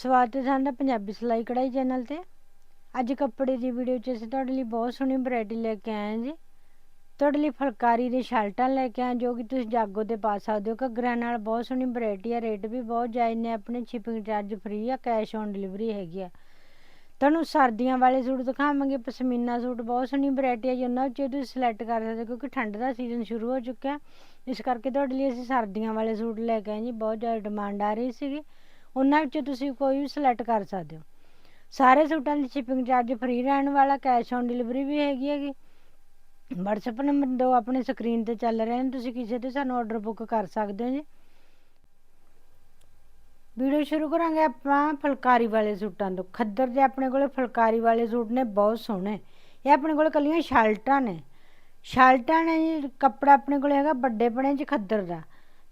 ਸਵਾਗਤ ਹੈ ਸਾਡਾ ਪੰਜਾਬੀ ਸਿਲਾਈ ਕਢਾਈ ਚੈਨਲ ਤੇ। ਅੱਜ ਕੱਪੜੇ ਦੀ ਵੀਡੀਓ 'ਚ ਅਸੀਂ ਤੁਹਾਡੇ ਲਈ ਬਹੁਤ ਸੋਹਣੀ ਵੈਰਾਈਟੀ ਲੈ ਕੇ ਆਏ ਹਾਂ ਜੀ। ਤੁਹਾਡੇ ਲਈ ਫੁਲਕਾਰੀ ਦੇ ਸ਼ਰਟਾਂ ਲੈ ਕੇ ਆਏ ਜੋ ਕਿ ਤੁਸੀਂ ਜਾਗੋ ਤੇ ਪਾ ਸਕਦੇ ਹੋ। ਘੱਗਰਿਆਂ ਨਾਲ ਬਹੁਤ ਸੋਹਣੀ ਵੈਰਾਈਟੀ ਆ ਰੇਟ ਵੀ ਬਹੁਤ ਜਾਇਜ਼ ਨੇ। ਆਪਣੇ ਸ਼ਿਪਿੰਗ ਚਾਰਜ ਫ੍ਰੀ ਆ ਕੈਸ਼ ਔਨ ਡਿਲੀਵਰੀ ਹੈਗੀ ਆ। ਤੁਹਾਨੂੰ ਸਰਦੀਆਂ ਵਾਲੇ ਸੂਟ ਦਿਖਾਵਾਂਗੇ, ਪਸ਼ਮੀਨਾ ਸੂਟ ਬਹੁਤ ਸੋਹਣੀ ਵੈਰਾਈਟੀ ਹੈ ਜੀ। ਉਹਨਾਂ ਤੁਸੀਂ ਸਿਲੈਕਟ ਕਰ ਸਕਦੇ ਹੋ, ਕਿਉਂਕਿ ਠੰਡ ਦਾ ਸੀਜ਼ਨ ਸ਼ੁਰੂ ਹੋ ਚੁੱਕਿਆ। ਇਸ ਕਰਕੇ ਤੁਹਾਡੇ ਲਈ ਅਸੀਂ ਸਰਦੀਆਂ ਵਾਲੇ ਸੂਟ ਲੈ ਕੇ ਆਏ ਜੀ। ਬਹੁਤ ਜ਼ਿਆਦਾ ਡਿਮਾਂਡ ਆ ਰਹੀ ਸੀਗੀ। ਉਹਨਾਂ ਵਿੱਚੋਂ ਤੁਸੀਂ ਕੋਈ ਵੀ ਸਿਲੈਕਟ ਕਰ ਸਕਦੇ ਹੋ। ਸਾਰੇ ਸੂਟਾਂ ਦੀ ਸ਼ਿਪਿੰਗ ਚਾਰਜ ਫ੍ਰੀ ਰਹਿਣ ਵਾਲਾ ਕੈਸ਼ ਔਨ ਡਿਲੀਵਰੀ ਵੀ ਹੈਗੀ ਹੈਗੀ। WhatsApp ਨੰਬਰ ਦੋ ਆਪਣੇ ਸਕਰੀਨ ਤੇ ਚੱਲ ਰਹੇ ਨੇ, ਤੁਸੀਂ ਕਿਸੇ ਤੇ ਸਾਨੂੰ ਆਰਡਰ ਬੁੱਕ ਕਰ ਸਕਦੇ ਹੋ ਜੀ। ਵੀਡੀਓ ਸ਼ੁਰੂ ਕਰਾਂਗੇ ਆਪਾਂ ਫੁਲਕਾਰੀ ਵਾਲੇ ਸੂਟਾਂ ਤੋਂ। ਖੱਦਰ ਦੇ ਆਪਣੇ ਕੋਲੇ ਫੁਲਕਾਰੀ ਵਾਲੇ ਸੂਟ ਨੇ, ਬਹੁਤ ਸੋਹਣੇ। ਇਹ ਆਪਣੇ ਕੋਲ ਕੱਲੀਆਂ ਸ਼ਰਟਾਂ ਨੇ। ਸ਼ਰਟਾਂ ਨੇ ਜੀ, ਕੱਪੜਾ ਆਪਣੇ ਕੋਲੇ ਹੈਗਾ ਵੱਡੇ ਬਣੇ ਚ ਖੱਦਰ ਦਾ।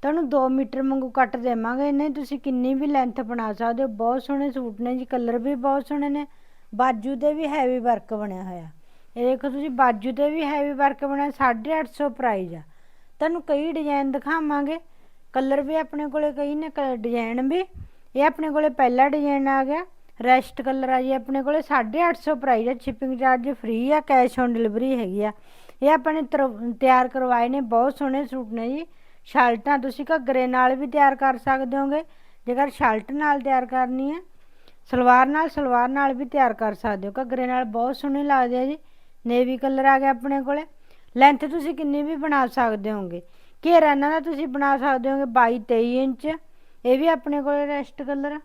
ਤੁਹਾਨੂੰ 2 ਮੀਟਰ ਵਾਂਗੂ ਕੱਟ ਦੇਵਾਂਗੇ ਇਹਨੇ। ਤੁਸੀਂ ਕਿੰਨੀ ਵੀ ਲੈਂਥ ਬਣਾ ਸਕਦੇ ਹੋ। ਬਹੁਤ ਸੋਹਣੇ ਸੂਟ ਨੇ ਜੀ ਕਲਰ ਵੀ ਬਹੁਤ ਸੋਹਣੇ ਨੇ। ਬਾਜੂ ਤੇ ਵੀ ਹੈਵੀ ਵਰਕ ਬਣਿਆ ਹੋਇਆ। ਇਹ ਦੇਖੋ ਤੁਸੀਂ, ਬਾਜੂ ਤੇ ਵੀ ਹੈਵੀ ਵਰਕ ਬਣਿਆ 850 ਪ੍ਰਾਈਸ ਆ। ਤੁਹਾਨੂੰ ਕਈ ਡਿਜ਼ਾਈਨ ਦਿਖਾਵਾਂਗੇ। ਕਲਰ ਵੀ ਆਪਣੇ ਕੋਲੇ ਕਈ ਨੇ ਡਿਜ਼ਾਈਨ ਵੀ। ਇਹ ਆਪਣੇ ਕੋਲੇ ਪਹਿਲਾ ਡਿਜ਼ਾਈਨ ਆ ਗਿਆ। ਰੈਸਟ ਕਲਰ ਆ ਜੀ ਆਪਣੇ ਕੋਲੇ 850 ਪ੍ਰਾਈਸ ਆ। ਸ਼ਿਪਿੰਗ ਚਾਰਜ ਫ੍ਰੀ ਆ ਕੈਸ਼ ਔਨ ਡਿਲੀਵਰੀ ਹੈਗੀ ਆ। ਇਹ ਆਪਾਂ ਨੇ ਤਿਆਰ ਕਰਵਾਏ ਨੇ। ਬਹੁਤ ਸੋਹਣੇ ਸੂਟ ਨੇ ਜੀ। ਸ਼ਰਟਾਂ ਤੁਸੀਂ ਘੱਗਰੇ ਨਾਲ ਵੀ ਤਿਆਰ ਕਰ ਸਕਦੇ ਹੋਗੇ। ਜੇਕਰ ਸ਼ਰਟ ਨਾਲ ਤਿਆਰ ਕਰਨੀ ਹੈ, ਸਲਵਾਰ ਨਾਲ ਸਲਵਾਰ ਨਾਲ ਵੀ ਤਿਆਰ ਕਰ ਸਕਦੇ ਹੋ। ਘੱਗਰੇ ਨਾਲ ਬਹੁਤ ਸੋਹਣੇ ਲੱਗਦੇ ਆ ਜੀ। ਨੇਵੀ ਕਲਰ ਆ ਗਿਆ ਆਪਣੇ ਕੋਲੇ। ਲੈਂਥ ਤੁਸੀਂ ਕਿੰਨੀ ਵੀ ਬਣਾ ਸਕਦੇ ਹੋਗੇ। ਘੇਰਾ ਇਹਨਾਂ ਦਾ ਤੁਸੀਂ ਬਣਾ ਸਕਦੇ ਹੋਗੇ 22 23 ਇੰਚ। ਇਹ ਵੀ ਆਪਣੇ ਕੋਲੇ ਰੈਸਟ ਕਲਰ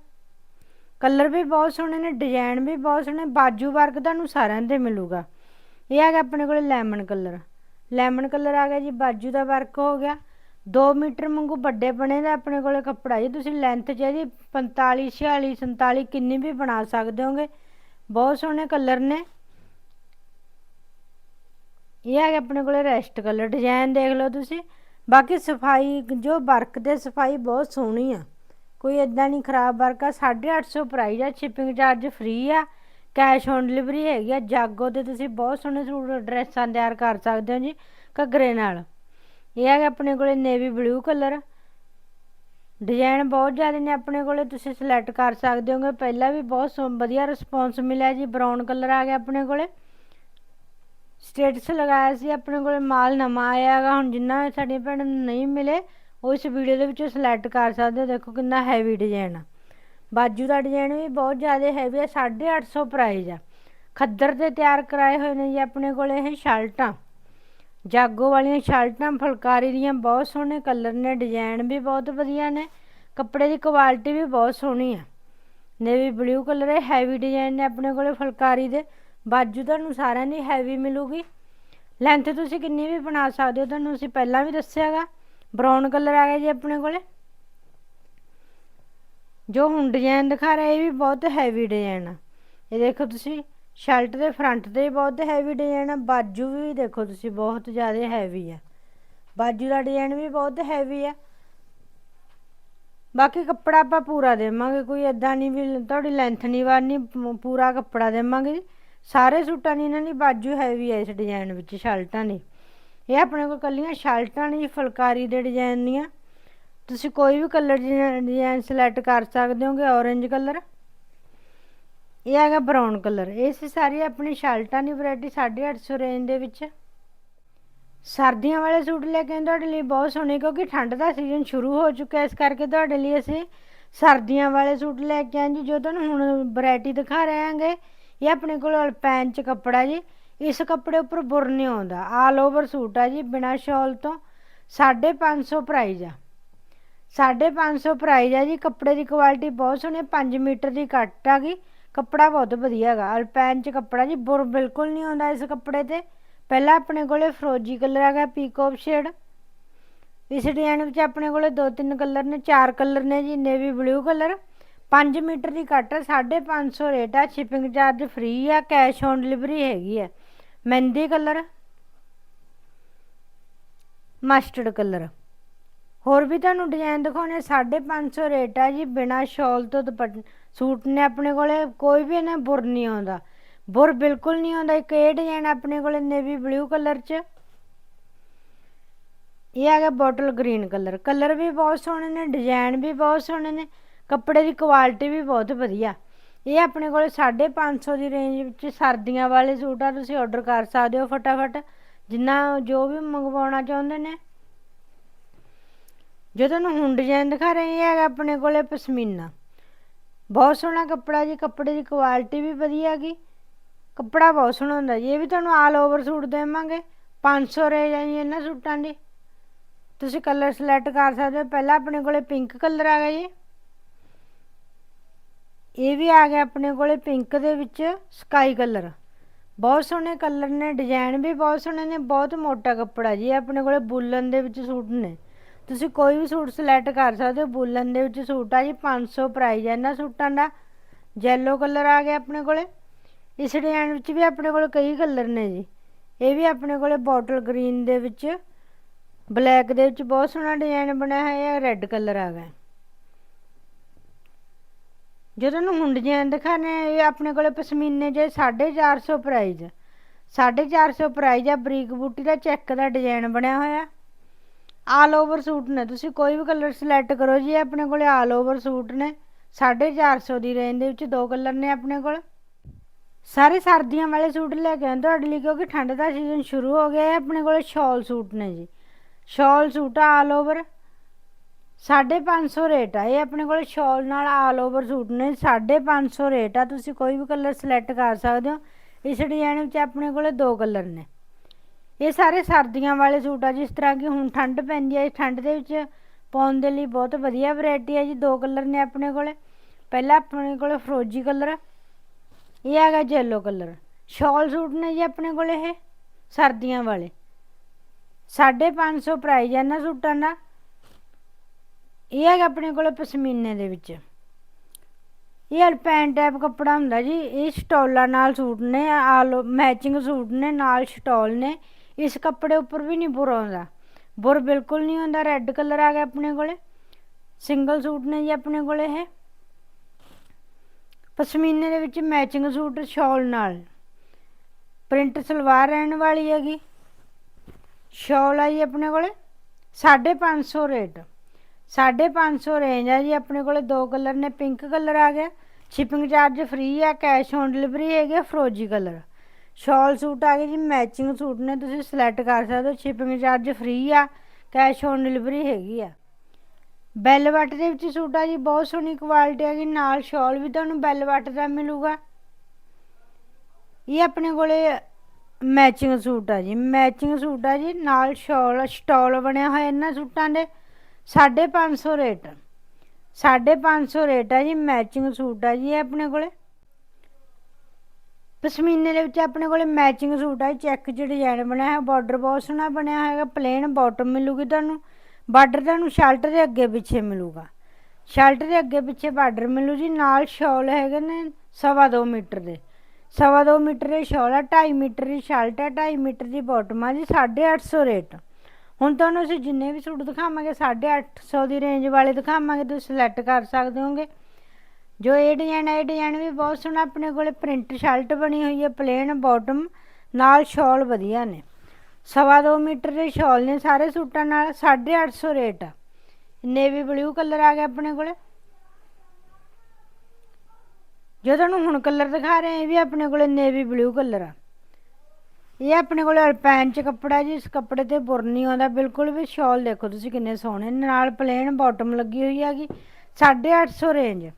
ਕਲਰ ਵੀ ਬਹੁਤ ਸੋਹਣੇ ਨੇ, ਡਿਜ਼ਾਈਨ ਵੀ ਬਹੁਤ ਸੋਹਣੇ, ਬਾਜੂ ਵਰਕ ਤੁਹਾਨੂੰ ਸਾਰਿਆਂ ਦੇ ਮਿਲੂਗਾ। ਇਹ ਆ ਗਿਆ ਆਪਣੇ ਕੋਲੇ ਲੈਮਨ ਕਲਰ। ਲੈਮਨ ਕਲਰ ਆ ਗਿਆ ਜੀ, ਬਾਜੂ ਦਾ ਵਰਕ ਹੋ ਗਿਆ। 2 ਮੀਟਰ ਵਾਂਗੂ ਵੱਡੇ ਬਣੇ ਦਾ ਆਪਣੇ ਕੋਲੇ ਕੱਪੜਾ ਜੀ। ਤੁਸੀਂ ਲੈਂਥ ਚਾਹੀਦੀ ਇਹਦੀ 45 46 47 ਕਿੰਨੀ ਵੀ ਬਣਾ ਸਕਦੇ ਹੋਗੇ। ਬਹੁਤ ਸੋਹਣੇ ਕਲਰ ਨੇ। ਇਹ ਆ ਆਪਣੇ ਕੋਲੇ ਰੈਸਟ ਕਲਰ ਡਿਜ਼ਾਈਨ ਦੇਖ ਲਓ ਤੁਸੀਂ। ਬਾਕੀ ਸਫ਼ਾਈ, ਜੋ ਵਰਕ ਦੇ ਸਫ਼ਾਈ ਬਹੁਤ ਸੋਹਣੀ ਆ। ਕੋਈ ਇਦਾਂ ਨਹੀਂ ਖਰਾਬ ਵਰਕ ਆ। 850 ਪ੍ਰਾਈਸ ਆ ਸ਼ਿਪਿੰਗ ਚਾਰਜ ਫ੍ਰੀ ਆ। ਕੈਸ਼ ਔਨ ਡਿਲੀਵਰੀ ਹੈਗੀ ਆ। ਜਾਗੋ ਤੇ ਤੁਸੀਂ ਬਹੁਤ ਸੋਹਣੇ ਸੂਟ, ਡਰੈਸਾਂ ਤਿਆਰ ਕਰ ਸਕਦੇ ਹੋ ਜੀ, ਘੱਗਰੇ ਨਾਲ। ਇਹ ਹੈਗਾ ਆਪਣੇ ਕੋਲੇ ਨੇਵੀ ਬਲੂ ਕਲਰ ਡਿਜ਼ਾਈਨ ਬਹੁਤ ਜ਼ਿਆਦਾ ਨੇ ਆਪਣੇ ਕੋਲੇ, ਤੁਸੀਂ ਸਿਲੈਕਟ ਕਰ ਸਕਦੇ ਹੋਗੇ। ਪਹਿਲਾਂ ਵੀ ਬਹੁਤ ਵਧੀਆ ਰਿਸਪੌਂਸ ਮਿਲਿਆ ਜੀ ਬਰਾਊਨ ਕਲਰ ਆ ਗਿਆ ਆਪਣੇ ਕੋਲੇ। ਸਟੇਟਸ ਲਗਾਇਆ ਸੀ ਆਪਣੇ ਕੋਲੇ, ਮਾਲ ਨਵਾਂ ਆਇਆ ਹੈਗਾ, ਹੁਣ ਜਿੰਨਾ ਸਾਡੀਆਂ ਭੈਣਾਂ ਨੂੰ ਨਹੀਂ ਮਿਲੇ, ਉਹ ਇਸ ਵੀਡੀਓ ਦੇ ਵਿੱਚੋਂ ਸਿਲੈਕਟ ਕਰ ਸਕਦੇ ਹੋ। ਦੇਖੋ ਕਿੰਨਾ ਹੈਵੀ ਡਿਜ਼ਾਈਨ ਆ। ਬਾਜੂ ਦਾ ਡਿਜ਼ਾਈਨ ਵੀ ਬਹੁਤ ਜ਼ਿਆਦਾ ਹੈਵੀ ਆ 850 ਪ੍ਰਾਈਸ ਆ। ਖੱਦਰ ਤੇ ਤਿਆਰ ਕਰਾਏ ਹੋਏ ਨੇ ਜੀ ਆਪਣੇ ਕੋਲੇ ਇਹ ਸ਼ਰਟਾਂ। ਜਾਗੋ ਵਾਲੀਆਂ ਸ਼ਰਟਾਂ, ਫੁਲਕਾਰੀ ਦੀਆਂ ਬਹੁਤ ਸੋਹਣੇ ਕਲਰ ਨੇ, ਡਿਜ਼ਾਈਨ ਵੀ ਬਹੁਤ ਵਧੀਆ ਨੇ, ਕੱਪੜੇ ਦੀ ਕੁਆਲਿਟੀ ਵੀ ਬਹੁਤ ਸੋਹਣੀ ਆ। ਨੇਵੀ ਬਲੂ ਕਲਰ ਹੈ, ਹੈਵੀ ਡਿਜ਼ਾਈਨ ਨੇ ਆਪਣੇ ਕੋਲੇ ਫੁਲਕਾਰੀ ਦੇ, ਬਾਜੂ ਤੁਹਾਨੂੰ ਸਾਰਿਆਂ ਦੀ ਹੈਵੀ ਮਿਲੂਗੀ। ਲੈਂਥ ਤੁਸੀਂ ਕਿੰਨੀ ਵੀ ਬਣਾ ਸਕਦੇ ਹੋ, ਤੁਹਾਨੂੰ ਅਸੀਂ ਪਹਿਲਾਂ ਵੀ ਦੱਸਿਆਗਾ ਬਰਾਊਨ ਕਲਰ ਆ ਗਿਆ ਜੀ ਆਪਣੇ ਕੋਲੇ। ਜੋ ਹੁਣ ਡਿਜ਼ਾਈਨ ਦਿਖਾ ਰਿਹਾ, ਇਹ ਵੀ ਬਹੁਤ ਹੈਵੀ ਡਿਜ਼ਾਈਨ ਆ। ਇਹ ਦੇਖੋ ਤੁਸੀਂ ਸ਼ਰਟ ਦੇ ਫਰੰਟ ਤੇ ਬਹੁਤ ਹੈਵੀ ਡਿਜ਼ਾਈਨ ਆ, ਬਾਜੂ ਵੀ ਦੇਖੋ ਤੁਸੀਂ, ਬਹੁਤ ਜ਼ਿਆਦਾ ਹੈਵੀ ਆ। ਬਾਜੂ ਦਾ ਡਿਜ਼ਾਈਨ ਵੀ ਬਹੁਤ ਹੈਵੀ ਆ। ਬਾਕੀ ਕੱਪੜਾ ਆਪਾਂ ਪੂਰਾ ਦੇਵਾਂਗੇ, ਕੋਈ ਇਦਾਂ ਨਹੀਂ ਵੀ ਤੁਹਾਡੀ ਲੈਂਥ ਨਹੀਂ ਵਾਰਨੀ ਪੂਰਾ ਕੱਪੜਾ ਦੇਵਾਂਗੇ ਸਾਰੇ ਸੂਟਾਂ ਦੀ ਇਹਨਾਂ ਦੀ ਬਾਜੂ ਹੈਵੀ ਆ ਇਸ ਡਿਜ਼ਾਈਨ ਵਿੱਚ, ਸ਼ਰਟਾਂ ਦੀ। ਇਹ ਆਪਣੇ ਕੋਲ ਕੱਲੀਆਂ ਸ਼ਰਟਾਂ ਨੇ, ਫੁਲਕਾਰੀ ਦੇ ਡਿਜ਼ਾਈਨ ਦੀਆਂ। ਤੁਸੀਂ ਕੋਈ ਵੀ ਕਲਰ ਡਿਜ਼ਾਈਨ ਸਿਲੈਕਟ ਕਰ ਸਕਦੇ ਹੋਗੇ ਔਰੇਂਜ ਕਲਰ ਇਹ ਹੈਗਾ ਬਰਾਊਨ ਕਲਰ ਇਹ ਸੀ ਸਾਰੀ ਆਪਣੀ ਸ਼ਰਟਾਂ ਦੀ ਵੈਰਾਈਟੀ 850 ਰੇਂਜ ਦੇ ਵਿੱਚ। ਸਰਦੀਆਂ ਵਾਲੇ ਸੂਟ ਲੈ ਕੇ ਤੁਹਾਡੇ ਲਈ ਬਹੁਤ ਸੋਹਣੇ, ਕਿਉਂਕਿ ਠੰਡ ਦਾ ਸੀਜ਼ਨ ਸ਼ੁਰੂ ਹੋ ਚੁੱਕਾ ਇਸ ਕਰਕੇ ਤੁਹਾਡੇ ਲਈ ਅਸੀਂ ਸਰਦੀਆਂ ਵਾਲੇ ਸੂਟ ਲੈ ਕੇ ਆਏ ਜੀ, ਜੋ ਤੁਹਾਨੂੰ ਹੁਣ ਵੈਰਾਈਟੀ ਦਿਖਾ ਰਹੇ ਹਾਂਗੇ। ਇਹ ਆਪਣੇ ਕੋਲ ਅਲਪੈਨ ਚ ਕੱਪੜਾ ਜੀ। ਇਸ ਕੱਪੜੇ ਉੱਪਰ ਬੁਰ ਨਹੀਂ ਆਉਂਦਾ। ਆਲ ਓਵਰ ਸੂਟ ਆ ਜੀ, ਬਿਨਾ ਸ਼ਾਲ ਤੋਂ। 550 ਪ੍ਰਾਈਜ਼ ਆ। 550 ਪ੍ਰਾਈਜ਼ ਆ ਜੀ। ਕੱਪੜੇ ਦੀ ਕੁਆਲਿਟੀ ਬਹੁਤ ਸੋਹਣੀ 5 ਮੀਟਰ ਦੀ ਕੱਟ ਆ ਗਈ ਕੱਪੜਾ ਬਹੁਤ ਵਧੀਆ ਹੈਗਾ। ਅਲਪੈਨ ਚ ਕੱਪੜਾ ਜੀ ਬੁਰ ਬਿਲਕੁਲ ਨਹੀਂ ਆਉਂਦਾ ਇਸ ਕੱਪੜੇ ਤੇ। ਪਹਿਲਾਂ ਆਪਣੇ ਕੋਲੇ ਫਰੋਜੀ ਕਲਰ ਹੈਗਾ ਪੀਕੋਪ ਸ਼ੇਡ। ਇਸ ਡਿਜ਼ਾਈਨ ਵਿੱਚ ਆਪਣੇ ਕੋਲੇ ਦੋ ਤਿੰਨ ਕਲਰ ਨੇ, ਚਾਰ ਕਲਰ ਨੇ ਜੀ, ਨੇਵੀ ਬਲੂ ਕਲਰ। 5 ਮੀਟਰ ਦੀ ਕੱਟ 550 ਰੇਟ ਆ ਸ਼ਿਪਿੰਗ ਚਾਰਜ ਫ੍ਰੀ ਆ ਕੈਸ਼ ਔਨ ਡਿਲੀਵਰੀ ਹੈਗੀ ਆ ਮਹਿੰਦੀ ਕਲਰ, ਮਸਟਰਡ ਕਲਰ। ਹੋਰ ਵੀ ਤੁਹਾਨੂੰ ਡਿਜ਼ਾਈਨ ਦਿਖਾਉਣੇ 550 ਰੇਟ ਆ ਜੀ, ਬਿਨਾ ਸ਼ਾਲ ਤੋਂ ਸੂਟ ਨੇ ਆਪਣੇ ਕੋਲੇ, ਕੋਈ ਵੀ ਇਹਨਾਂ ਬੁਰ ਨਹੀਂ ਆਉਂਦਾ। ਬੁਰ ਬਿਲਕੁਲ ਨਹੀਂ ਆਉਂਦਾ, ਇੱਕ ਇਹ ਡਿਜ਼ਾਈਨ ਆਪਣੇ ਕੋਲੇ ਨੇਵੀ ਬਲੂ ਕਲਰ 'ਚ। ਇਹ ਹੈਗਾ ਬੋਟਲ ਗ੍ਰੀਨ ਕਲਰ ਕਲਰ ਵੀ ਬਹੁਤ ਸੋਹਣੇ ਨੇ ਡਿਜ਼ਾਈਨ ਵੀ ਬਹੁਤ ਸੋਹਣੇ ਨੇ, ਕੱਪੜੇ ਦੀ ਕੁਆਲਿਟੀ ਵੀ ਬਹੁਤ ਵਧੀਆ। ਇਹ ਆਪਣੇ ਕੋਲ 550 ਦੀ ਰੇਂਜ ਵਿੱਚ ਸਰਦੀਆਂ ਵਾਲੇ ਸੂਟ ਆ, ਤੁਸੀਂ ਆਰਡਰ ਕਰ ਸਕਦੇ ਹੋ ਫਟਾਫਟ। ਜਿੰਨਾ ਜੋ ਵੀ ਮੰਗਵਾਉਣਾ ਚਾਹੁੰਦੇ ਨੇ। ਜੋ ਤੁਹਾਨੂੰ ਹੁਣ ਡਿਜ਼ਾਈਨ ਦਿਖਾ ਰਹੇ ਹਾਂ ਹੈਗਾ ਆਪਣੇ ਕੋਲੇ ਪਸ਼ਮੀਨਾ। ਬਹੁਤ ਸੋਹਣਾ ਕੱਪੜਾ ਜੀ, ਕੱਪੜੇ ਦੀ ਕੁਆਲਿਟੀ ਵੀ ਵਧੀਆ ਹੈਗੀ। ਕੱਪੜਾ ਬਹੁਤ ਸੋਹਣਾ ਹੁੰਦਾ ਜੀ, ਇਹ ਵੀ ਤੁਹਾਨੂੰ ਆਲ ਓਵਰ ਸੂਟ ਦੇਵਾਂਗੇ। 500 ਰੇਂਜ ਹੈ ਜੀ ਇਹਨਾਂ ਸੂਟਾਂ ਦੀ। ਤੁਸੀਂ ਕਲਰ ਸਿਲੈਕਟ ਕਰ ਸਕਦੇ ਹੋ। ਪਹਿਲਾਂ ਆਪਣੇ ਕੋਲੇ ਪਿੰਕ ਕਲਰ ਆ ਗਿਆ ਜੀ। ਇਹ ਵੀ ਆ ਗਿਆ ਆਪਣੇ ਕੋਲੇ ਪਿੰਕ ਦੇ ਵਿੱਚ ਸਕਾਈ ਕਲਰ ਬਹੁਤ ਸੋਹਣੇ ਕਲਰ ਨੇ ਡਿਜ਼ਾਈਨ ਵੀ ਬਹੁਤ ਸੋਹਣੇ ਨੇ, ਬਹੁਤ ਮੋਟਾ ਕੱਪੜਾ ਜੀ, ਇਹ ਆਪਣੇ ਕੋਲੇ ਬੁਲਨ ਦੇ ਵਿੱਚ ਸੂਟ ਨੇ। ਤੁਸੀਂ ਕੋਈ ਵੀ ਸੂਟ ਸਿਲੈਕਟ ਕਰ ਸਕਦੇ ਹੋ। ਬੁਲਨ ਦੇ ਵਿੱਚ ਸੂਟ ਆ ਜੀ 500 ਪ੍ਰਾਈਜ਼ ਹੈ ਇਹਨਾਂ ਸੂਟਾਂ ਦਾ। ਯੈਲੋ ਕਲਰ ਆ ਗਿਆ ਆਪਣੇ ਕੋਲੇ। ਇਸ ਡਿਜ਼ਾਈਨ ਵਿੱਚ ਵੀ ਆਪਣੇ ਕੋਲ ਕਈ ਕਲਰ ਨੇ ਜੀ। ਇਹ ਵੀ ਆਪਣੇ ਕੋਲੇ ਬੋਟਲ ਗ੍ਰੀਨ ਦੇ ਵਿੱਚ ਬਲੈਕ ਦੇ ਵਿੱਚ ਬਹੁਤ ਸੋਹਣਾ ਡਿਜ਼ਾਈਨ ਬਣਿਆ ਹੋਇਆ ਹੈ ਰੈੱਡ ਕਲਰ ਆ ਗਿਆ। ਜਦੋਂ ਨੂੰ ਹੁਣ ਡਿਜ਼ਾਈਨ ਦਿਖਾਣੇ ਇਹ ਆਪਣੇ ਕੋਲੇ ਪਸ਼ਮੀਨੇ ਜੇ 450 ਪ੍ਰਾਈਸ 450 ਪ੍ਰਾਈਜ਼ ਆ। ਬਰੀਕ ਬੂਟੀ ਦਾ ਚੈੱਕ ਦਾ ਡਿਜ਼ਾਈਨ ਬਣਿਆ ਹੋਇਆ। ਆਲ ਓਵਰ ਸੂਟ ਨੇ। ਤੁਸੀਂ ਕੋਈ ਵੀ ਕਲਰ ਸਿਲੈਕਟ ਕਰੋ ਜੀ ਆਪਣੇ ਕੋਲੇ ਆਲ ਓਵਰ ਸੂਟ ਨੇ। 450 ਦੀ ਰੇਂਜ ਦੇ ਵਿੱਚ ਦੋ ਕਲਰ ਨੇ ਆਪਣੇ ਕੋਲ। ਸਾਰੇ ਸਰਦੀਆਂ ਵਾਲੇ ਸੂਟ ਲੈ ਕੇ ਆਏ ਤੁਹਾਡੇ ਲਈ, ਕਿਉਂਕਿ ਠੰਡ ਦਾ ਸੀਜ਼ਨ ਸ਼ੁਰੂ ਹੋ ਗਿਆ ਹੈ ਆਪਣੇ ਕੋਲੇ ਸ਼ਾਲ ਸੂਟ ਨੇ ਜੀ। ਸ਼ਾਲ ਸੂਟ ਆਲ ਓਵਰ। 550 ਰੇਟ ਆ, ਇਹ ਆਪਣੇ ਕੋਲ ਸ਼ਾਲ ਨਾਲ ਆਲ ਓਵਰ ਸੂਟ ਨੇ। 550 ਰੇਟ ਆ, ਤੁਸੀਂ ਕੋਈ ਵੀ ਕਲਰ ਸਿਲੈਕਟ ਕਰ ਸਕਦੇ ਹੋ। ਇਸ ਡਿਜ਼ਾਈਨ ਵਿੱਚ ਆਪਣੇ ਕੋਲ ਦੋ ਕਲਰ ਨੇ। ਇਹ ਸਾਰੇ ਸਰਦੀਆਂ ਵਾਲੇ ਸੂਟ ਆ, ਜਿਸ ਤਰ੍ਹਾਂ ਕਿ ਹੁਣ ਠੰਡ ਪੈਂਦੀ ਹੈ ਇਸ ਠੰਡ ਦੇ ਵਿੱਚ ਪਾਉਣ ਦੇ ਲਈ ਬਹੁਤ ਵਧੀਆ ਵੈਰਾਈਟੀ ਹੈ ਜੀ, ਦੋ ਕਲਰ ਨੇ ਆਪਣੇ ਕੋਲੇ। ਪਹਿਲਾ ਆਪਣੇ ਕੋਲੇ ਫਰੋਜੀ ਕਲਰ ਇਹ ਹੈਗਾ ਜੈਲੋ ਕਲਰ ਸ਼ਾਲ ਸੂਟ ਨੇ ਜੀ ਆਪਣੇ ਕੋਲੇ ਇਹ, ਸਰਦੀਆਂ ਵਾਲੇ। 550 ਪ੍ਰਾਈਸ ਹੈ ਇਹਨਾਂ ਸੂਟਾਂ ਦਾ। ਇਹ ਹੈਗਾ ਆਪਣੇ ਕੋਲ ਪਸ਼ਮੀਨੇ ਦੇ ਵਿੱਚ। ਇਹ ਅਲਪੈਨ ਟਾਈਪ ਕੱਪੜਾ ਹੁੰਦਾ ਜੀ, ਇਹ ਸਟੋਲਾਂ ਨਾਲ ਸੂਟ ਨੇ, ਆਲ ਮੈਚਿੰਗ ਸੂਟ ਨੇ, ਨਾਲ ਸਟੋਲ ਨੇ। ਇਸ ਕੱਪੜੇ ਉੱਪਰ ਵੀ ਨਹੀਂ ਬੁਰ ਆਉਂਦਾ ਬੁਰ ਬਿਲਕੁਲ ਨਹੀਂ ਆਉਂਦਾ ਰੈੱਡ ਕਲਰ ਆ ਗਿਆ ਆਪਣੇ ਕੋਲੇ। ਸਿੰਗਲ ਸੂਟ ਨੇ ਜੀ ਆਪਣੇ ਕੋਲੇ ਇਹ। ਪਸ਼ਮੀਨੇ ਦੇ ਵਿੱਚ ਮੈਚਿੰਗ ਸੂਟ ਸ਼ਾਲ ਨਾਲ। ਪ੍ਰਿੰਟ ਸਲਵਾਰ ਰਹਿਣ ਵਾਲੀ ਹੈਗੀ। ਸ਼ਾਲ ਆ ਜੀ ਆਪਣੇ ਕੋਲੇ। 550 ਰੇਟ 550 ਰੇਂਜ ਆ ਜੀ ਆਪਣੇ ਕੋਲੇ। ਦੋ ਕਲਰ ਨੇ ਪਿੰਕ ਕਲਰ ਆ ਗਿਆ। ਸ਼ਿਪਿੰਗ ਚਾਰਜ ਫ੍ਰੀ ਆ ਕੈਸ਼ ਔਨ ਡਿਲੀਵਰੀ ਹੈਗੇ ਫਰੋਜੀ ਕਲਰ ਸ਼ਾਲ ਸੂਟ ਆ ਗਏ ਜੀ ਮੈਚਿੰਗ ਸੂਟ ਨੇ, ਤੁਸੀਂ ਸਿਲੈਕਟ ਕਰ ਸਕਦੇ ਹੋ ਸ਼ਿਪਿੰਗ ਚਾਰਜ ਫ੍ਰੀ ਆ ਕੈਸ਼ ਔਨ ਡਿਲੀਵਰੀ ਹੈਗੀ ਆ। ਬੈਲ ਵੱਟ ਦੇ ਵਿੱਚ ਸੂਟ ਆ ਜੀ, ਬਹੁਤ ਸੋਹਣੀ ਕੁਆਲਿਟੀ ਹੈਗੀ, ਨਾਲ ਸ਼ਾਲ ਵੀ ਤੁਹਾਨੂੰ ਬੈਲ ਵੱਟ ਦਾ ਮਿਲੂਗਾ। ਇਹ ਆਪਣੇ ਕੋਲੇ ਮੈਚਿੰਗ ਸੂਟ ਆ ਜੀ ਮੈਚਿੰਗ ਸੂਟ ਆ ਜੀ, ਨਾਲ ਸ਼ਾਲ ਸਟਾਲ ਬਣਿਆ ਹੋਇਆ ਇਹਨਾਂ ਸੂਟਾਂ ਦੇ 550 ਰੇਟ। 550 ਰੇਟ ਆ ਜੀ ਮੈਚਿੰਗ ਸੂਟ ਆ ਜੀ, ਇਹ ਆਪਣੇ ਕੋਲੇ। ਪਸ਼ਮੀਨੇ ਦੇ ਵਿੱਚ ਆਪਣੇ ਕੋਲੇ ਮੈਚਿੰਗ ਸੂਟ ਆ ਚੈੱਕ ਚ ਡਿਜ਼ਾਈਨ ਬਣਿਆ ਹੈ ਬਾਰਡਰ ਬਹੁਤ ਸੋਹਣਾ ਬਣਿਆ ਹੈਗਾ ਪਲੇਨ ਬਾਟਮ ਮਿਲੂਗੀ ਤੁਹਾਨੂੰ ਬਾਰਡਰ ਤੁਹਾਨੂੰ ਸ਼ਰਟ ਦੇ ਅੱਗੇ ਪਿੱਛੇ ਮਿਲੂਗਾ। ਸ਼ਰਟ ਦੇ ਅੱਗੇ ਪਿੱਛੇ ਬਾਰਡਰ ਮਿਲੂ ਜੀ, ਨਾਲ ਸ਼ਾਲ ਹੈਗੇ ਨੇ ਸਵਾ ਦੋ ਮੀਟਰ ਦੇ। ਸਵਾ ਦੋ ਮੀਟਰ ਦੇ ਸ਼ਾਲ ਆ 2.5 ਮੀਟਰ ਦੀ ਸ਼ਰਟ ਆ 2.5 ਮੀਟਰ ਦੀ ਬਾਟਮ ਆ ਜੀ 850 ਰੇਟ। ਹੁਣ ਤੁਹਾਨੂੰ ਅਸੀਂ ਜਿੰਨੇ ਵੀ ਸੂਟ ਦਿਖਾਵਾਂਗੇ 850 ਦੀ ਰੇਂਜ ਵਾਲੇ ਦਿਖਾਵਾਂਗੇ, ਤੁਸੀਂ ਸਿਲੈਕਟ ਕਰ ਸਕਦੇ ਹੋਗੇ। ਜੋ ਇਹ ਡਿਜ਼ਾਈਨ ਹੈ ਇਹ ਡਿਜ਼ਾਈਨ ਵੀ ਬਹੁਤ ਸੋਹਣਾ ਆਪਣੇ ਕੋਲੇ ਪ੍ਰਿੰਟ ਸ਼ਰਟ ਬਣੀ ਹੋਈ ਹੈ ਪਲੇਨ ਬਾਟਮ ਨਾਲ ਸ਼ਾਲ ਵਧੀਆ ਨੇ। ਸਵਾ ਦੋ ਮੀਟਰ ਦੇ ਸ਼ਾਲ ਨੇ ਸਾਰੇ ਸੂਟਾਂ ਨਾਲ 850 ਰੇਟ ਆ। ਨੇਵੀ ਬਲੂ ਕਲਰ ਆ ਗਿਆ ਆਪਣੇ ਕੋਲੇ। ਜੋ ਤੁਹਾਨੂੰ ਹੁਣ ਕਲਰ ਦਿਖਾ ਰਹੇ, ਇਹ ਵੀ ਆਪਣੇ ਕੋਲੇ ਨੇਵੀ ਬਲੂ ਕਲਰ ਆ। ਇਹ ਆਪਣੇ ਕੋਲੇ ਅਲਪੈਨ ਚ ਕੱਪੜਾ ਜੀ, ਇਸ ਕੱਪੜੇ ਤੇ ਬੁਰ ਨਹੀਂ ਆਉਂਦਾ ਬਿਲਕੁਲ ਵੀ ਸ਼ਾਲ ਦੇਖੋ ਤੁਸੀਂ ਕਿੰਨੇ ਸੋਹਣੇ ਨਾਲ ਪਲੇਨ ਬਾਟਮ ਲੱਗੀ ਹੋਈ ਹੈਗੀ 850 ਰੇਂਜ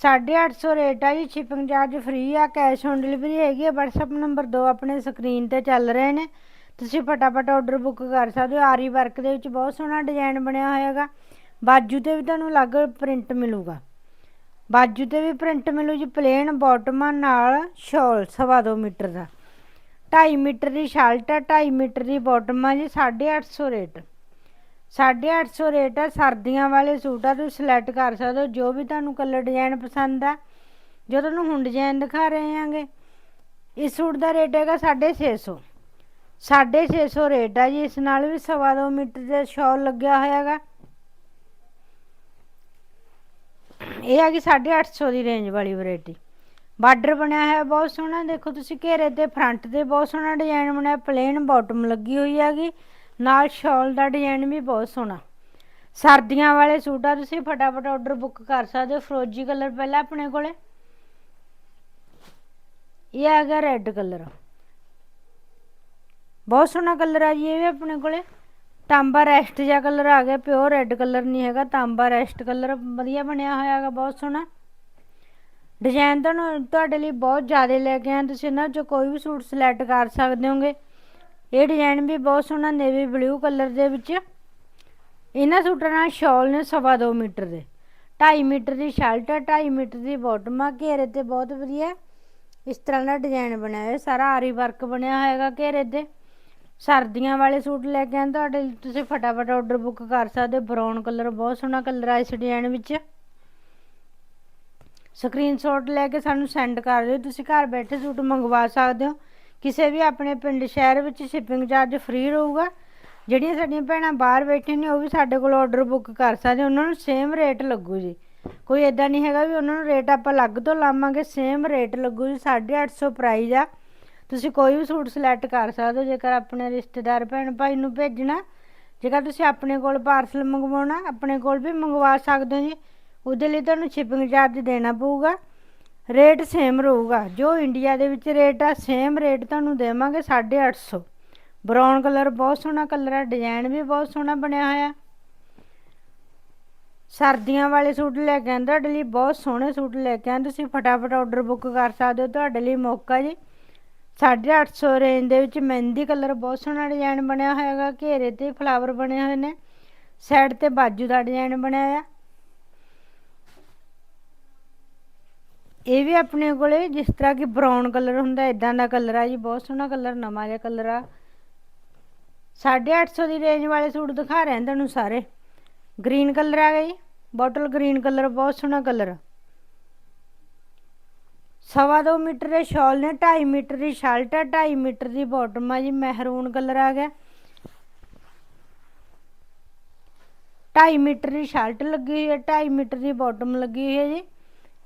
850 ਰੇਟ ਆ ਜੀ ਸ਼ਿਪਿੰਗ ਚਾਰਜ ਫ੍ਰੀ ਆ ਕੈਸ਼ ਔਨ ਡਿਲੀਵਰੀ ਹੈਗੀ ਆ, WhatsApp ਨੰਬਰ 2 ਆਪਣੇ ਸਕਰੀਨ ਤੇ ਚੱਲ ਰਹੇ ਨੇ। ਤੁਸੀਂ ਫਟਾਫਟ ਆਰਡਰ ਬੁੱਕ ਕਰ ਸਕਦੇ ਹੋ, ਆਰੀ ਵਰਕ ਦੇ ਵਿੱਚ ਬਹੁਤ ਸੋਹਣਾ ਡਿਜ਼ਾਈਨ ਬਣਿਆ ਹੋਇਆ ਹੈਗਾ। ਬਾਜੂ ਤੇ ਵੀ ਤੁਹਾਨੂੰ ਅਲੱਗ ਪ੍ਰਿੰਟ ਮਿਲੂਗਾ। ਬਾਜੂ ਤੇ ਵੀ ਪ੍ਰਿੰਟ ਮਿਲੂ ਜੀ ਪਲੇਨ ਬਾਟਮਾਂ ਨਾਲ ਸ਼ਾਲ ਸਵਾ ਦੋ ਮੀਟਰ ਦਾ। 2.5 ਮੀਟਰ ਦੀ ਸ਼ਰਟ ਆ 2.5 ਮੀਟਰ ਦੀ ਬਾਟਮ ਆ ਜੀ 850 ਰੇਟ 850 ਰੇਟ ਆ, ਸਰਦੀਆਂ ਵਾਲੇ ਸੂਟ ਆ, ਤੁਸੀਂ ਸਿਲੈਕਟ ਕਰ ਸਕਦੇ ਹੋ, ਜੋ ਵੀ ਤੁਹਾਨੂੰ ਕਲਰ ਡਿਜ਼ਾਈਨ ਪਸੰਦ ਆ। ਜੋ ਤੁਹਾਨੂੰ ਹੁਣ ਡਿਜ਼ਾਈਨ ਦਿਖਾ ਰਹੇ ਆਂਗੇ, ਇਸ ਸੂਟ ਦਾ ਰੇਟ ਹੈਗਾ 650 650 ਰੇਟ ਆ ਜੀ, ਇਸ ਨਾਲ ਵੀ ਸਵਾ ਦੋ ਮੀਟਰ ਦੇ ਸ਼ਾਲ ਲੱਗਿਆ ਹੋਇਆ ਹੈਗਾ। ਇਹ ਹੈਗੀ 850 ਦੀ ਰੇਂਜ ਵਾਲੀ ਵੈਰਾਈਟੀ ਬਾਰਡਰ ਬਣਿਆ ਹੋਇਆ, ਬਹੁਤ ਸੋਹਣਾ। ਦੇਖੋ ਤੁਸੀਂ ਘੇਰੇ ਤੇ ਫਰੰਟ ਤੇ ਬਹੁਤ ਸੋਹਣਾ ਡਿਜ਼ਾਈਨ ਬਣਿਆ ਪਲੇਨ ਬਾਟਮ ਲੱਗੀ ਹੋਈ ਹੈਗੀ। ਨਾਲ ਸ਼ਾਲ ਦਾ ਡਿਜ਼ਾਈਨ ਵੀ ਬਹੁਤ ਸੋਹਣਾ। ਸਰਦੀਆਂ ਵਾਲੇ ਸੂਟ ਆ ਤੁਸੀਂ ਫਟਾਫਟ ਆਰਡਰ ਬੁੱਕ ਕਰ ਸਕਦੇ ਹੋ। ਫਰੋਜੀ ਕਲਰ ਪਹਿਲਾਂ ਆਪਣੇ ਕੋਲੇ। ਇਹ ਆ ਗਿਆ ਰੈੱਡ ਕਲਰ ਬਹੁਤ ਸੋਹਣਾ ਕਲਰ ਆ ਜੀ, ਇਹ ਵੀ ਆਪਣੇ ਕੋਲੇ। ਤਾਂਬਾ ਰੈਸਟ ਜਿਹਾ ਕਲਰ ਆ ਗਿਆ ਪਿਓਰ ਰੈੱਡ ਕਲਰ ਨਹੀਂ ਹੈਗਾ। ਤਾਂਬਾ ਰੈਸਟ ਕਲਰ ਵਧੀਆ ਬਣਿਆ ਹੋਇਆ ਹੈਗਾ, ਬਹੁਤ ਸੋਹਣਾ। ਡਿਜ਼ਾਈਨ ਤੁਹਾਨੂੰ ਤੁਹਾਡੇ ਲਈ ਬਹੁਤ ਜ਼ਿਆਦਾ ਲੈ ਕੇ ਆਏ ਤੁਸੀਂ ਇਹਨਾਂ ਚੋਂ ਕੋਈ ਵੀ ਸੂਟ ਸਿਲੈਕਟ ਕਰ ਸਕਦੇ ਹੋਗੇ। ਇਹ ਡਿਜ਼ਾਈਨ ਵੀ ਬਹੁਤ ਸੋਹਣਾ ਨੇਵੀ ਬਲੂ ਕਲਰ ਦੇ ਵਿੱਚ। ਇਹਨਾਂ ਸੂਟਾਂ ਨਾਲ ਸ਼ਾਲ ਨੇ ਸਵਾ ਦੋ ਮੀਟਰ ਦੇ। 2.5 ਮੀਟਰ ਦੀ ਸ਼ਰਟ ਹੈ 2.5 ਮੀਟਰ ਦੀ ਬਾਟਮ ਆ, ਘੇਰੇ ਤੇ ਬਹੁਤ ਵਧੀਆ। ਇਸ ਤਰ੍ਹਾਂ ਦਾ ਡਿਜ਼ਾਈਨ ਬਣਿਆ ਹੋਇਆ, ਸਾਰਾ ਆਰੀ ਵਰਕ ਬਣਿਆ ਹੋਏਗਾ ਘੇਰੇ ਤੇ। ਸਰਦੀਆਂ ਵਾਲੇ ਸੂਟ ਲੈ ਕੇ ਆਏ ਤੁਹਾਡੇ ਤੁਸੀਂ ਫਟਾਫਟ ਆਰਡਰ ਬੁੱਕ ਕਰ ਸਕਦੇ ਹੋ। ਬਰਾਊਨ ਕਲਰ ਬਹੁਤ ਸੋਹਣਾ ਕਲਰ ਆ ਇਸ ਡਿਜ਼ਾਈਨ ਵਿੱਚ। ਸਕਰੀਨਸ਼ਾਟ ਲੈ ਕੇ ਸਾਨੂੰ ਸੈਂਡ ਕਰ ਦਿਓ। ਤੁਸੀਂ ਘਰ ਬੈਠੇ ਸੂਟ ਮੰਗਵਾ ਸਕਦੇ ਹੋ। ਕਿਸੇ ਵੀ ਆਪਣੇ ਪਿੰਡ ਸ਼ਹਿਰ ਵਿੱਚ ਸ਼ਿਪਿੰਗ ਚਾਰਜ ਫ੍ਰੀ ਰਹੂਗਾ, ਜਿਹੜੀਆਂ ਸਾਡੀਆਂ ਭੈਣਾਂ ਬਾਹਰ ਬੈਠੇ ਨੇ, ਉਹ ਵੀ ਸਾਡੇ ਕੋਲ ਆਰਡਰ ਬੁੱਕ ਕਰ ਸਕਦੇ, ਉਹਨਾਂ ਨੂੰ ਸੇਮ ਰੇਟ ਲੱਗੂ ਜੀ। ਕੋਈ ਇਦਾਂ ਨਹੀਂ ਹੈਗਾ ਵੀ ਉਹਨਾਂ ਨੂੰ ਰੇਟ ਆਪਾਂ ਅਲੱਗ ਤੋਂ ਲਾਵਾਂਗੇ ਸੇਮ ਰੇਟ ਲੱਗੂ ਜੀ 850 ਪ੍ਰਾਈਸ ਆ। ਤੁਸੀਂ ਕੋਈ ਵੀ ਸੂਟ ਸਿਲੈਕਟ ਕਰ ਸਕਦੇ ਹੋ, ਜੇਕਰ ਆਪਣੇ ਰਿਸ਼ਤੇਦਾਰ ਭੈਣ ਭਾਈ ਨੂੰ ਭੇਜਣਾ, ਜੇਕਰ ਤੁਸੀਂ ਆਪਣੇ ਕੋਲ ਪਾਰਸਲ ਮੰਗਵਾਉਣਾ, ਆਪਣੇ ਕੋਲ ਵੀ ਮੰਗਵਾ ਸਕਦੇ ਹੋ ਜੀ। ਉਹਦੇ ਲਈ ਤੁਹਾਨੂੰ ਸ਼ਿਪਿੰਗ ਚਾਰਜ ਦੇਣਾ ਪਊਗਾ। ਰੇਟ ਸੇਮ ਰਹੂਗਾ। ਜੋ ਇੰਡੀਆ ਦੇ ਵਿੱਚ ਰੇਟ ਆ ਸੇਮ ਰੇਟ ਤੁਹਾਨੂੰ ਦੇਵਾਂਗੇ 850 ਬਰਾਊਨ ਕਲਰ ਬਹੁਤ ਸੋਹਣਾ ਕਲਰ ਆ ਡਿਜ਼ਾਈਨ ਵੀ ਬਹੁਤ ਸੋਹਣਾ ਬਣਿਆ ਹੋਇਆ। ਸਰਦੀਆਂ ਵਾਲੇ ਸੂਟ ਲੈ ਕੇ ਆਂਦੇ ਤੁਹਾਡੇ ਲਈ ਬਹੁਤ ਸੋਹਣੇ ਸੂਟ ਲੈ ਕੇ ਆਂਦੇ ਤੁਸੀਂ ਫਟਾਫਟ ਆਰਡਰ ਬੁੱਕ ਕਰ ਸਕਦੇ ਹੋ, ਤੁਹਾਡੇ ਲਈ ਮੌਕਾ ਜੀ। 850 ਰੇਂਜ ਦੇ ਵਿੱਚ ਮਹਿੰਦੀ ਕਲਰ ਬਹੁਤ ਸੋਹਣਾ ਡਿਜ਼ਾਈਨ ਬਣਿਆ ਹੋਇਆ ਹੋਇਆਗਾ ਘੇਰੇ ਤੇ ਫਲਾਵਰ ਬਣੇ ਹੋਏ ਨੇ। ਸਾਈਡ ਤੇ ਬਾਜੂ ਦਾ ਡਿਜ਼ਾਈਨ ਬਣਿਆ ਹੋਇਆ। ਇਹ ਵੀ ਆਪਣੇ ਕੋਲੇ ਜਿਸ ਤਰ੍ਹਾਂ ਕਿ ਬਰਾਊਨ ਕਲਰ ਹੁੰਦਾ ਇਦਾਂ ਦਾ ਕਲਰ ਆ ਜੀ, ਬਹੁਤ ਸੋਹਣਾ ਕਲਰ ਨਵਾਂ ਜਿਹਾ ਕਲਰ ਆ। 850 ਦੀ ਰੇਂਜ ਵਾਲੇ ਸੂਟ ਦਿਖਾ ਰਹੇ ਹਾਂ ਤੁਹਾਨੂੰ ਸਾਰੇ। ਗ੍ਰੀਨ ਕਲਰ ਆ ਗਿਆ ਜੀ ਬੋਟਲ ਗ੍ਰੀਨ ਕਲਰ ਬਹੁਤ ਸੋਹਣਾ ਕਲਰ ਸਵਾ ਦੋ ਮੀਟਰ ਦੇ ਸ਼ਾਲ ਨੇ 2.5 ਮੀਟਰ ਦੀ ਸ਼ਰਟ ਆ 2.5 ਮੀਟਰ ਦੀ ਬਾਟਮ ਆ ਜੀ ਮਹਿਰੂਨ ਕਲਰ ਆ ਗਿਆ। 2.5 ਮੀਟਰ ਦੀ ਸ਼ਰਟ ਲੱਗੀ ਹੋਈ ਹੈ 2.5 ਮੀਟਰ ਦੀ ਬਾਟਮ ਲੱਗੀ ਹੋਈ ਹੈ ਜੀ।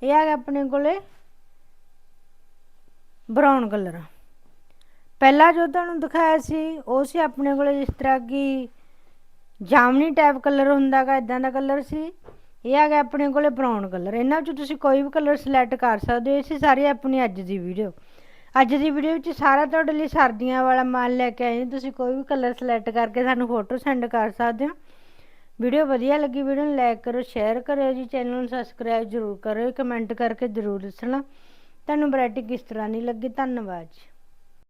ਇਹ ਆ ਗਿਆ ਆਪਣੇ ਕੋਲੇ ਬਰਾਊਨ ਕਲਰ ਪਹਿਲਾਂ ਜੋ ਤੁਹਾਨੂੰ ਦਿਖਾਇਆ ਸੀ, ਉਹ ਸੀ ਆਪਣੇ ਕੋਲੇ ਜਿਸ ਤਰ੍ਹਾਂ ਕਿ ਜਾਮਨੀ ਟਾਈਪ ਕਲਰ ਹੁੰਦਾਗਾ ਇਦਾਂ ਦਾ ਕਲਰ ਸੀ। ਇਹ ਆ ਗਿਆ ਆਪਣੇ ਕੋਲੇ ਬਰਾਊਨ ਕਲਰ ਇਹਨਾਂ ਵਿੱਚੋਂ ਤੁਸੀਂ ਕੋਈ ਵੀ ਕਲਰ ਸਿਲੈਕਟ ਕਰ ਸਕਦੇ ਹੋ। ਇਹ ਸੀ ਸਾਰੀ ਆਪਣੀ ਅੱਜ ਦੀ ਵੀਡੀਓ ਅੱਜ ਦੀ ਵੀਡੀਓ ਵਿੱਚ ਸਾਰਾ ਤੁਹਾਡੇ ਲਈ ਸਰਦੀਆਂ ਵਾਲਾ ਮਾਲ ਲੈ ਕੇ ਆਏ ਤੁਸੀਂ ਕੋਈ ਵੀ ਕਲਰ ਸਿਲੈਕਟ ਕਰਕੇ ਸਾਨੂੰ ਫੋਟੋ ਸੈਂਡ ਕਰ ਸਕਦੇ ਹੋ। ਵੀਡੀਓ ਵਧੀਆ ਲੱਗੀ, ਵੀਡੀਓ ਨੂੰ ਲਾਈਕ ਕਰੋ ਸ਼ੇਅਰ ਕਰਿਓ ਜੀ ਚੈਨਲ ਨੂੰ ਸਬਸਕ੍ਰਾਈਬ ਜ਼ਰੂਰ ਕਰਿਓ ਕਮੈਂਟ ਕਰਕੇ ਜ਼ਰੂਰ ਦੱਸਣਾ। ਤੁਹਾਨੂੰ ਵੈਰਾਈਟੀ ਕਿਸ ਤਰ੍ਹਾਂ ਦੀ ਲੱਗੀ? ਧੰਨਵਾਦ ਜੀ।